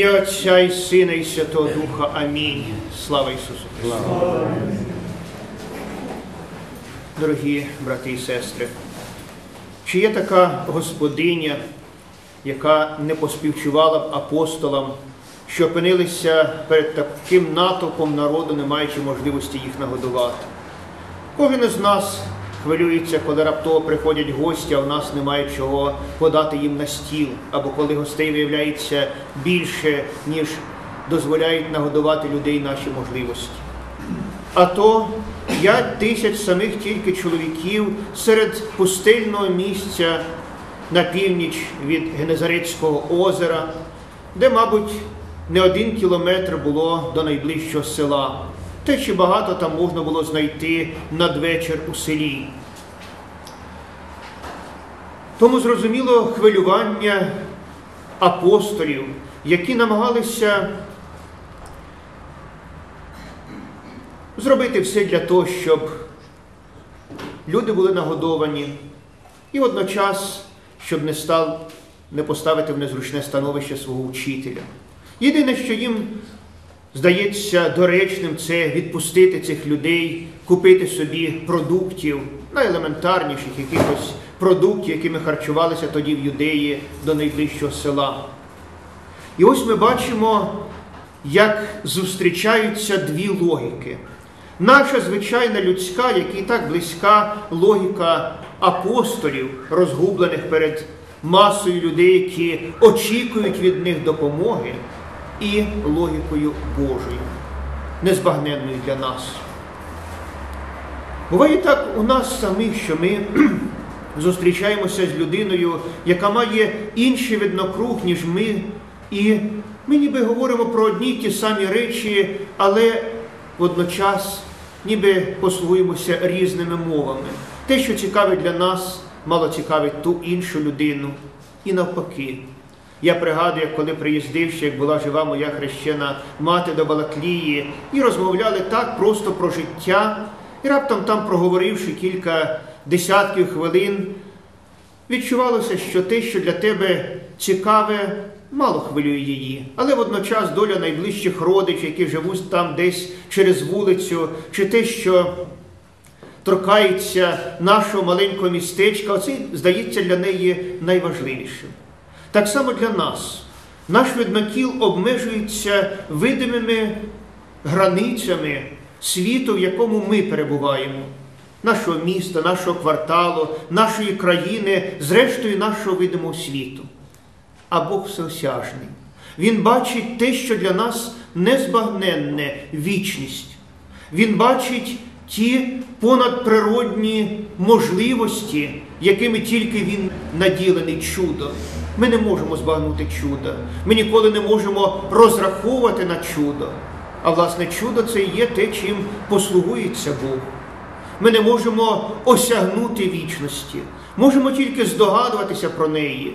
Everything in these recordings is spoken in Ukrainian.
Ім'я Отця і Сина, і Святого Духа. Амінь. Слава Ісусу Христу. Дорогі брати і сестри, чи є така господиня, яка не поспівчувала б апостолам, що опинилися перед таким натовпом народу, не маючи можливості їх нагодувати? Кожен із нас хвилюється, коли раптово приходять гості, а в нас немає чого подати їм на стіл, або коли гостей виявляється більше, ніж дозволяють нагодувати людей наші можливості. А то п'ять тисяч самих тільки чоловіків серед пустельного місця на північ від Генезарецького озера, де, мабуть, не один кілометр було до найближчого села. Те, чи багато там можна було знайти надвечір у селі. Тому зрозуміло хвилювання апостолів, які намагалися зробити все для того, щоб люди були нагодовані, і водночас, щоб не став, не поставити в незручне становище свого вчителя. Єдине, що їм здається доречним, це відпустити цих людей, купити собі продуктів, найелементарніших якихось продуктів, якими харчувалися тоді в юдеї до найближчого села. І ось ми бачимо, як зустрічаються дві логіки. Наша звичайна людська, як і так близька логіка апостолів, розгублених перед масою людей, які очікують від них допомоги, і логікою Божою, незбагненною для нас. Буває так у нас самих, що ми зустрічаємося з людиною, яка має інший виднокруг, ніж ми, і ми ніби говоримо про одні ті самі речі, але водночас ніби послугуємося різними мовами. Те, що цікавить для нас, мало цікавить ту іншу людину. І навпаки. Я пригадую, коли приїздив ще, як була жива моя хрещена мати до Балаклії, і розмовляли так просто про життя, і раптом там, проговоривши кілька десятків хвилин, відчувалося, що те, що для тебе цікаве, мало хвилює її. Але водночас доля найближчих родичів, які живуть там десь через вулицю, чи те, що торкається нашого маленького містечка, оце здається для неї найважливішим. Так само для нас. Наш виднокіл обмежується видимими границями світу, в якому ми перебуваємо, нашого міста, нашого кварталу, нашої країни, зрештою нашого видимого світу. А Бог всеосяжний. Він бачить те, що для нас незбагненне вічність. Він бачить ті понадприродні можливості, якими тільки він наділений чудо. Ми не можемо збагнути чудо. Ми ніколи не можемо розраховувати на чудо. А власне, чудо це і є те, чим послугується Бог. Ми не можемо осягнути вічності, можемо тільки здогадуватися про неї,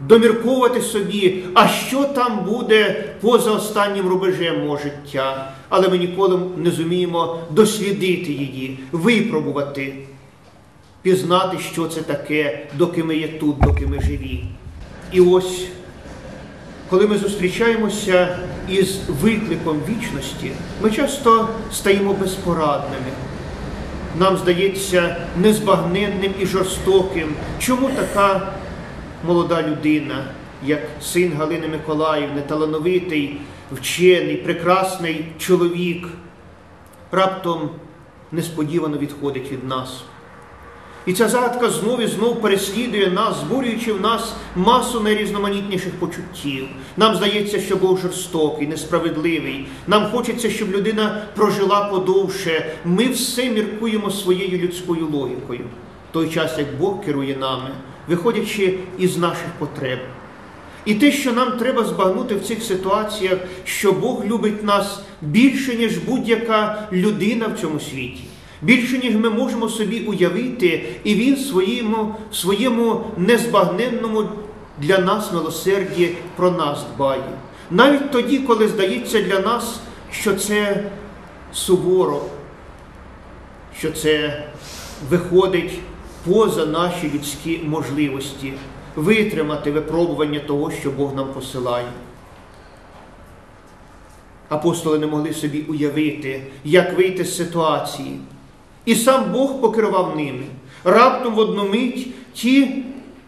домірковувати собі, а що там буде поза останнім рубежем життя. Але ми ніколи не зуміємо дослідити її, випробувати пізнати, що це таке, доки ми є тут, доки ми живі. І ось, коли ми зустрічаємося із викликом вічності, ми часто стаємо безпорадними. Нам здається незбагненним і жорстоким, чому така молода людина, як син Галини Миколаївни, талановитий, вчений, прекрасний чоловік, раптом несподівано відходить від нас. І ця загадка знов і знов переслідує нас, збурюючи в нас масу найрізноманітніших почуттів. Нам здається, що Бог жорстокий, несправедливий. Нам хочеться, щоб людина прожила подовше. Ми все міркуємо своєю людською логікою, той час як Бог керує нами, виходячи із наших потреб. І те, що нам треба збагнути в цих ситуаціях, що Бог любить нас більше, ніж будь-яка людина в цьому світі. Більше, ніж ми можемо собі уявити, і Він своєму, своєму незбагненному для нас милосерді про нас дбає. Навіть тоді, коли здається для нас, що це суворо, що це виходить поза наші людські можливості витримати випробування того, що Бог нам посилає. Апостоли не могли собі уявити, як вийти з ситуації. І сам Бог покерував ними. Раптом в одну мить ті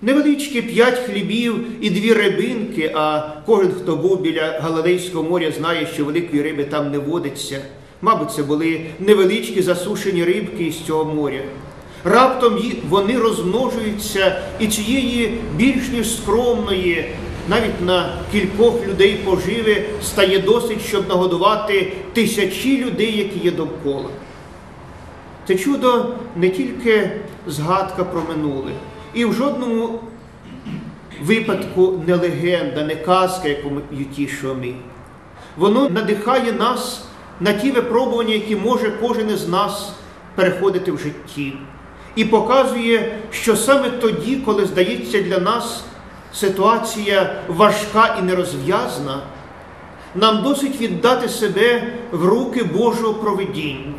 невеличкі п'ять хлібів і дві рибинки, а кожен, хто був біля Галилейського моря, знає, що великої риби там не водиться. Мабуть, це були невеличкі засушені рибки із цього моря. Раптом вони розмножуються і цієї більш ніж скромної, навіть на кількох людей поживи стає досить, щоб нагодувати тисячі людей, які є довкола. Це чудо не тільки згадка про минуле, і в жодному випадку не легенда, не казка, яку ми тішимо. Воно надихає нас на ті випробування, які може кожен із нас переходити в житті. І показує, що саме тоді, коли здається для нас ситуація важка і нерозв'язна, нам досить віддати себе в руки Божого проведіння,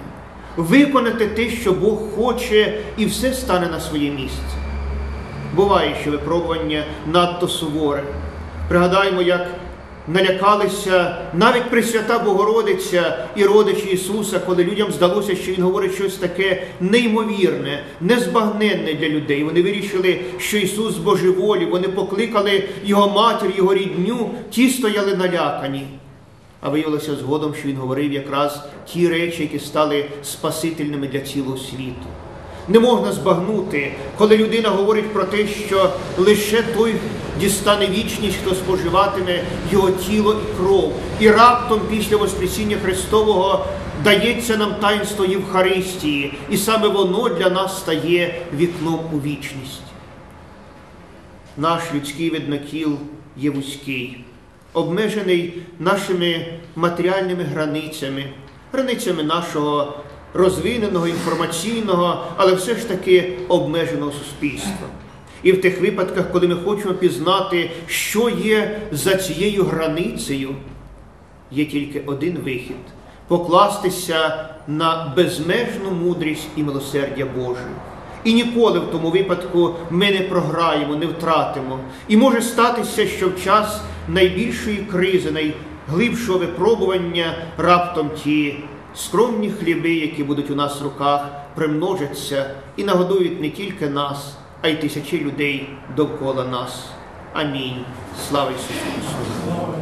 виконати те, що Бог хоче, і все стане на своє місце. Буває, що випробування надто суворе. Пригадаємо, як налякалися навіть Пресвята Богородиця і родичі Ісуса, коли людям здалося, що Він говорить щось таке неймовірне, незбагненне для людей. Вони вирішили, що Ісус з Божеволі, вони покликали Його матір, Його рідню, ті стояли налякані. А виявилося згодом, що він говорив якраз ті речі, які стали спасительними для цілого світу. Не можна збагнути, коли людина говорить про те, що лише той дістане вічність, хто споживатиме його тіло і кров. І раптом після Воскресіння Христового дається нам таїнство Євхаристії, і саме воно для нас стає вікном у вічність. Наш людський виднокіл є вузький, обмежений нашими матеріальними границями, границями нашого розвиненого, інформаційного, але все ж таки обмеженого суспільства. І в тих випадках, коли ми хочемо пізнати, що є за цією границею, є тільки один вихід покластися на безмежну мудрість і милосердя Боже. І ніколи в тому випадку ми не програємо, не втратимо. І може статися, що в час найбільшої кризи, найглибшого випробування раптом ті скромні хліби, які будуть у нас в руках, примножаться і нагодують не тільки нас, а й тисячі людей довкола нас. Амінь. Слава Ісусу Христу!